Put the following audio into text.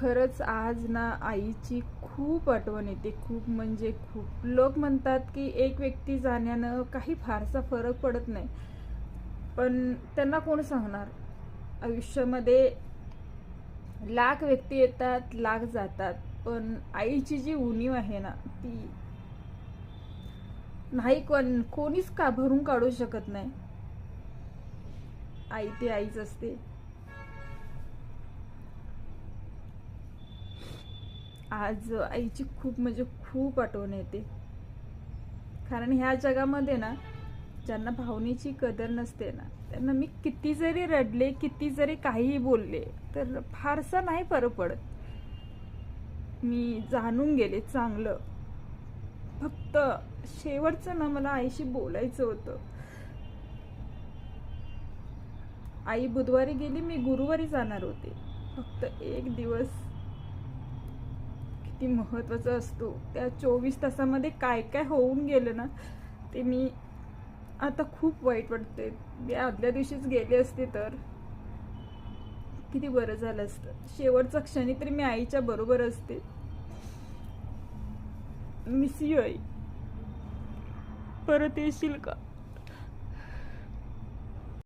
खरंच आज ना आईची खूप आठवण येते. खूप म्हणजे खूप. लोक म्हणतात की एक व्यक्ती जाण्यानं काही फारसा फरक पडत नाही. पण त्यांना कोण सांगणार? आयुष्यामध्ये लाख व्यक्ती येतात लाख जातात. पण आईची जी उणीव आहे ना ती नाही कोण कोणीच का भरून काढू शकत नाही? आई ते आईच असते. आज आईची खूप म्हणजे खूप आठवण येते. कारण ह्या जगामध्ये ना ज्यांना भावनेची कदर नसते ना त्यांना मी किती जरी रडले किती जरी काहीही बोलले तर फारसा नाही फरक पडत. मी जाणून गेले चांगलं. फक्त शेवटचं ना मला आईशी बोलायचं होतं. आई बुधवारी गेली मी गुरुवारी जाणार होते. फक्त एक दिवस किती महत्त्वाचा असतो? त्या चोवीस तासामध्ये काय काय होऊन गेलं ना ते मी आता खूप वाईट वाटते मी आदल्या दिवशीच गेले असते तर किती बरं झालं असतं. शेवटचा क्षणी तरी मी आईच्या बरोबर असते. मिस यू आई. परत येशील का?